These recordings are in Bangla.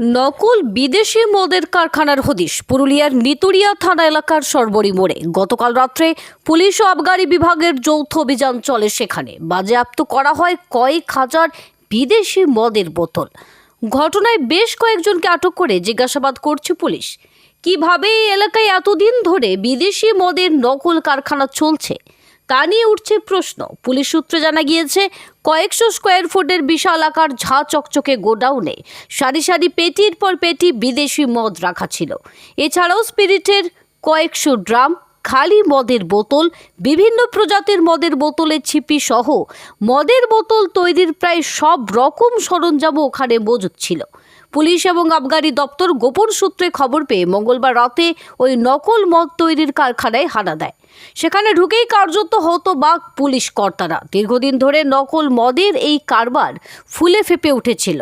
নকল বিদেশি মদের কারখানার হদিশ। পুরুলিয়ার নিতুরিয়া থানা এলাকার সরবরি মোড়ে গতকাল রাত্রে পুলিশ ও আবগারি বিভাগের যৌথ অভিযান চলে সেখানে। বাজেয়াপ্ত করা হয় কয়েক হাজার বিদেশি মদের বোতল। ঘটনায় বেশ কয়েকজনকে আটক করে জিজ্ঞাসাবাদ করছে পুলিশ। কীভাবে এই এলাকায় এতদিন ধরে বিদেশি মদের নকল কারখানা চলছে? তা নিয়ে উঠছে প্রশ্ন। পুলিশ সূত্রে জানা গিয়েছে, কয়েকশো স্কোয়ার ফুটের বিশাল আকার ঝা চকচকে গোডাউনে সারি সারি পেটির পর পেটি বিদেশি মদ রাখা ছিল। এছাড়াও স্পিরিটের কয়েকশো ড্রাম, খালি মদের বোতল, বিভিন্ন প্রজাতির মদের বোতলের ছিপি সহ মদের বোতল তৈরির প্রায় সব রকম সরঞ্জামও ওখানে মজুদ ছিল। পুলিশ এবং আবগারি দপ্তর গোপন সূত্রে খবর পেয়ে মঙ্গলবার রাতে ওই নকল মদ তৈরির কারখানায় হানা দেয়। সেখানে ঢুকেই কার্যত হতো বা পুলিশ কর্তারা। দীর্ঘদিন ধরে নকল মদের এই কারবার ফুলে ফেপে উঠেছিল।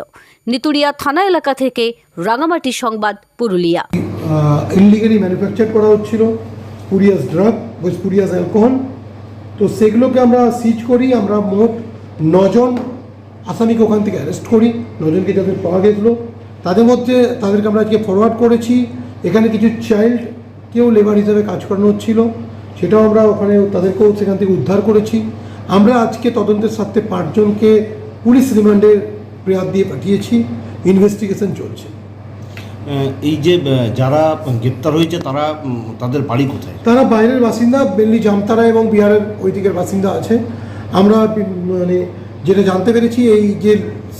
নিতুরিয়া থানা এলাকা থেকে রাঙামাটি সংবাদ, পুরুলিয়া। ইলিগালি ম্যানুফ্যাকচার করা হচ্ছিল স্পুরিয়াস ড্রাগ বা স্পুরিয়াস অ্যালকোহল। তো সেগুলোকে আমরা সিজ করি, আমরা মোট নজন আসামিকে ওখান থেকে অ্যারেস্ট করি। নজনকে যাদের পাওয়া গেছিল তাদের মধ্যে তাদেরকে আমরা আজকে ফরওয়ার্ড করেছি। এখানে কিছু চাইল্ডকেও লেবার হিসাবে কাজ করানো হচ্ছিল। সেটাও আমরা ওখানে তাদেরকেও সেখান থেকে উদ্ধার করেছি। আমরা আজকে তদন্তের স্বার্থে পাঁচজনকে পুলিশ রিমান্ডের প্রেয়ার দিয়ে পাঠিয়েছি। ইনভেস্টিগেশন চলছে। এই যে যারা গ্রেপ্তার হয়েছে তারা তাদের বাড়ি কোথায়? তারা বাইরের বাসিন্দা মেনলি জামতারা এবং বিহারের ওই দিকের বাসিন্দা আছে। আমরা মানে যেটা জানতে পেরেছি এই যে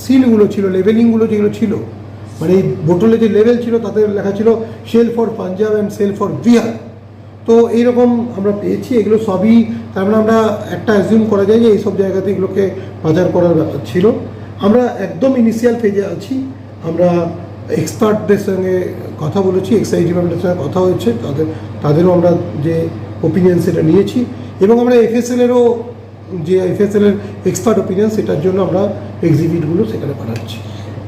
সিলগুলো ছিল লেভেলিংগুলো যেগুলো ছিল মানে এই বোতলে যে লেভেল ছিল, তাতে লেখা ছিল sale for Punjab and sale for Bihar তো এইরকম আমরা পেয়েছি, এগুলো সবই তার মানে আমরা একটা অ্যাজিউম করা যায় যে এইসব জায়গাতে এগুলোকে বাজার করার ব্যাপার ছিল। আমরা একদম ইনিশিয়াল ফেজে আছি, আমরা এক্সপার্টদের সঙ্গে কথা বলেছি এক্সাইজ ডিপার্টমেন্টের সঙ্গে কথা হয়েছে, তাদের, তাদেরও আমরা যে ওপিনিয়ন সেটা নিয়েছি এবং আমরা এফএসএলেরও যে এফএসএলের এক্সপার্ট ওপিনিয়ন সেটার জন্য আমরা এক্সিবিটগুলো সেখানে পাঠাচ্ছি।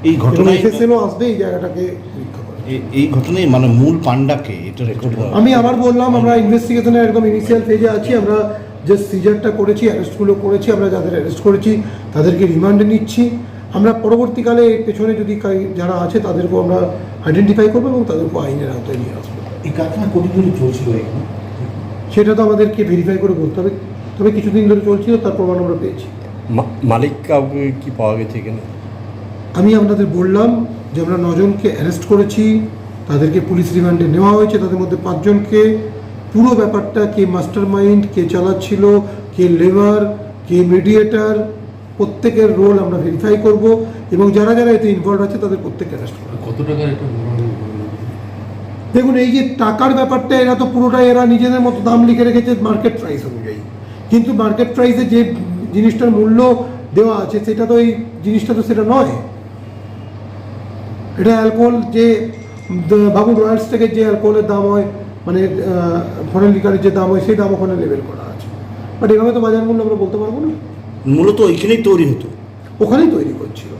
এই ঘটনায় এফএসএলও আসবে এই জায়গাটাকে এই ঘটনায় মানে মূল পান্ডাকে এটা রেকর্ড করা আমি আবার বললাম আমরা ইনভেস্টিগেশনে একদম ইনিশিয়াল ফেজে আছি আমরা যে সিজারটা করেছি অ্যারেস্টগুলো করেছি আমরা যাদের অ্যারেস্ট করেছি তাদেরকে রিমান্ডে নিচ্ছি। আমরা পরবর্তীকালে এর পেছনে যদি যারা আছে তাদেরকেও আমরা আইডেন্টিফাই করব এবং তাদেরকেও আইনের আওতায় নিয়ে আসব। এই কারখানা কতদিন ধরে চলছিল এখানে? সেটা তো আমাদেরকে ভেরিফাই করে বলতে হবে। তবে কিছুদিন ধরে চলছিল তার প্রমাণ আমরা পেয়েছি। মা- মালিক কাউকে কি পাওয়া গেছে এখানে? আমি আপনাদের বললাম যে আমরা নজনকে অ্যারেস্ট করেছি তাদেরকে পুলিশ রিমান্ডে নেওয়া হয়েছে তাদের মধ্যে পাঁচজনকে। পুরো ব্যাপারটা কে মাস্টার মাইন্ড কে চালাচ্ছিল কে লেবার কে মিডিয়েটার প্রত্যেকের রোল আমরা ভেরিফাই করব এবং যারা যারা এতে ইনভলভ আছে তাদের প্রত্যেককে অ্যারেস্ট করব। কত টাকার একটা দেখুন এই যে টাকার ব্যাপারটা এরা তো পুরোটাই এরা নিজেদের মতো দাম লিখে রেখেছে মার্কেট প্রাইস অনুযায়ী। কিন্তু মার্কেট প্রাইসে যে জিনিসটার মূল্য দেওয়া আছে সেটা তো এই জিনিসটা তো সেটা নয়। এটা অ্যালকোহল যে বাবু রয়্যালস থেকে যে অ্যালকোহলের দাম হয় মানে ফরেন লিকারের যে দাম হয় সেই দাম ওখানে লেবেল করা আছে। বাট এভাবে তো বাজার মূল্য আমরা বলতে পারব না। মূলত ওইখানেই তৈরি হতো। ওখানেই তৈরি করছিল